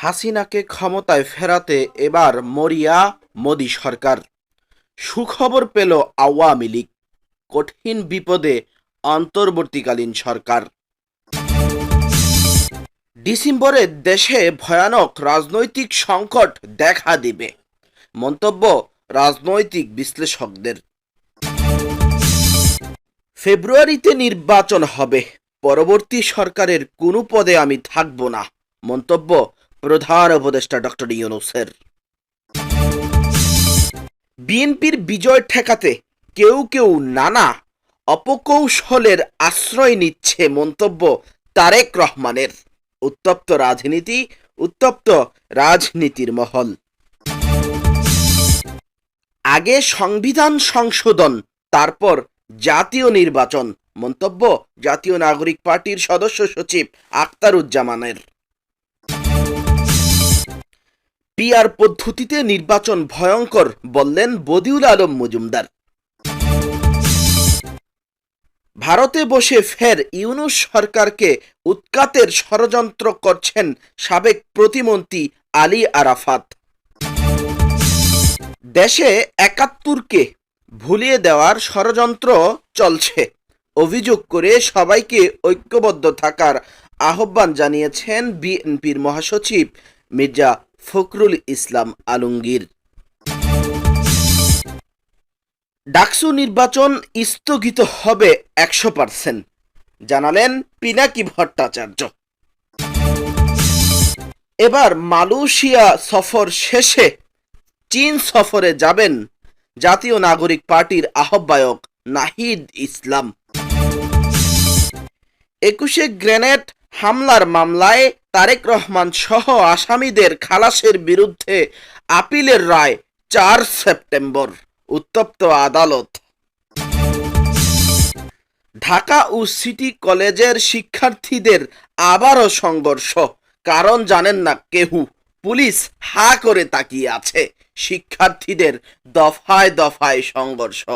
হাসিনাকে ক্ষমতায় ফেরাতে এবার মরিয়া মোদি সরকার। সুখবর পেল আওয়ামী লীগ। কঠিন বিপদে অন্তর্বর্তীকালীন সরকার। ডিসেম্বরে দেশে ভয়ানক রাজনৈতিক সংকট দেখা দিবে। মন্তব্য রাজনৈতিক বিশ্লেষকদের। ফেব্রুয়ারিতে নির্বাচন হবে। পরবর্তী সরকারের কোনো পদে আমি থাকব না। মন্তব্য প্রধান উপদেষ্টা ডক্টর ইউনুসের। বিএনপির বিজয় ঠেকাতে কেউ কেউ নানা অপকৌশলের আশ্রয় নিচ্ছে মন্তব্য তারেক রহমানের। উত্তপ্ত রাজনীতি, উত্তপ্ত রাজনীতির মহল। আগে সংবিধান সংশোধন, তারপর জাতীয় নির্বাচন, মন্তব্য জাতীয় নাগরিক পার্টির সদস্য সচিব আক্তারুজ্জামানের পিআর পদ্ধতিতে নির্বাচন ভয়ঙ্কর বললেন বদিউল আলম মজুমদার। ভারতে বসে ফের ইউনুস সরকারকে উৎকাতের ষড়যন্ত্র করছেন সাবেক প্রতিমন্ত্রী আলী আরাফাত। দেশে একাত্তরকে ভুলিয়ে দেওয়ার ষড়যন্ত্র চলছে। অভিযোগ করে সবাইকে ঐক্যবদ্ধ থাকার আহ্বান জানিয়েছেন বিএনপির মহাসচিব মির্জা ফখরুল ইসলাম আলমগীর। ডাকসু নির্বাচন স্থগিত হবে একশো পার্সেন্ট, জানালেন পিনাকি ভট্টাচার্য। এবার মালয়েশিয়া সফর শেষে চীন সফরে যাবেন জাতীয় নাগরিক পার্টির আহ্বায়ক নাহিদ ইসলাম। একুশে গ্রেনেড হামলার মামলায় তারেক রহমান সহ আসামিদের খালাসের বিরুদ্ধে আপিলের রায় চার সেপ্টেম্বর। উত্তপ্ত আদালত। ঢাকা ও সিটি কলেজের শিক্ষার্থীদের আবারও সংঘর্ষ। কারণ জানেন না কেহু। পুলিশ হা করে তাকিয়ে আছে। শিক্ষার্থীদের দফায় দফায় সংঘর্ষ।